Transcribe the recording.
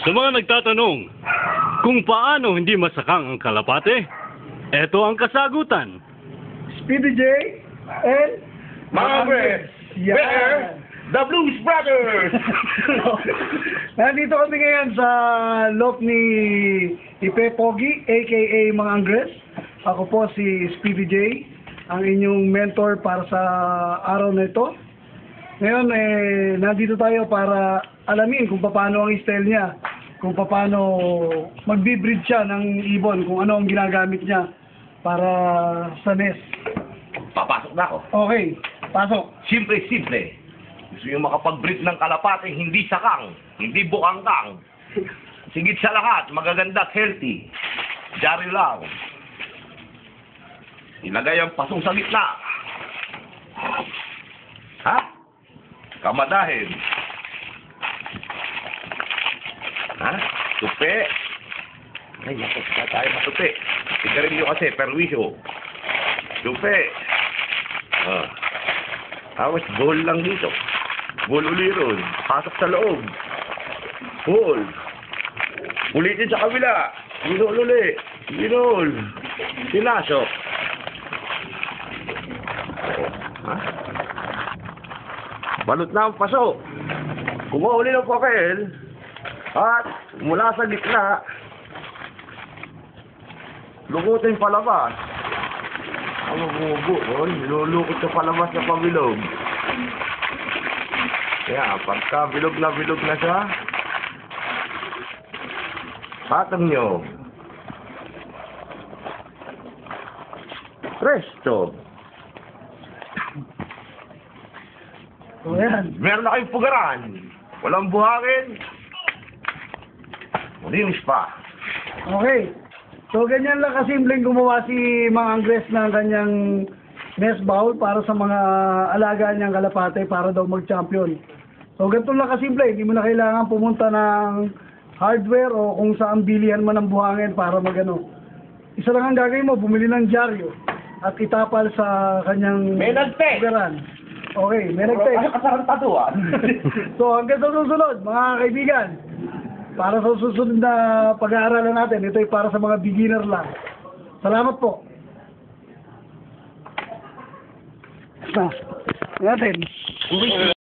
Sa mga nagtatanong kung paano hindi masakang ang kalapate, eto ang kasagutan. Speedy J and Yan. we're the Blues Brothers! Nandito kami ngayon sa loft ni Ipe Pogi, aka Mga Angres. Ako po si Speedy J, ang inyong mentor para sa araw na ito. Ngayon, eh, nandito tayo para alamin kung paano ang style niya, kung paano magbe-breed siya ng ibon, kung ano ang ginagamit niya para sa nest. Papasok na ako. Okay, pasok. Simple, simple. Gusto nyo makapag-breed ng kalapate, hindi sakang, hindi bukangkang. Sigit sa lahat, magaganda at healthy. Jari lang. Ilagay ang pasong sa gitna. Ha? Kamadahin. Ha? Tupi. Ay, naku, saka tayo matupi. Sigarilyo kasi, perwisyo. Tupi. Ah. Tapos, goal lang dito. Goal uli ron. Pasok sa loob. Goal. Ulitin sa kabila. Ginol uli. Ginol. Sinasok. Ha? Balot na ang paso. Kumuha uli ng papel. At mula sa gitna, lukutin palabas. Ang bubo, oh, nilulukot sa palabas sa pabilog. Kaya, pagka bilog na bilog na siya, patong nyo. Presto. Meron na kayong pugaran. Walang buhangin. Malinis pa. Okay. So, ganyan lang kasimpleng gumawa si Mang Angres ng kanyang nest bowl para sa mga alaga niyang kalapate para daw mag-champion. So, ganito lang kasimple. Hindi mo na kailangan pumunta ng hardware o kung saan bilihan man ng buhangin para magano. Isa lang ang gagawin mo, bumili ng dyaryo at itapal sa kanyang May. Okay, may nagte. Ano kasarantaduan? so hanggang sa susunod, mga kaibigan, para sa susunod na pag-aaralan natin, ito ay para sa mga beginner lang. Salamat po. Na, natin.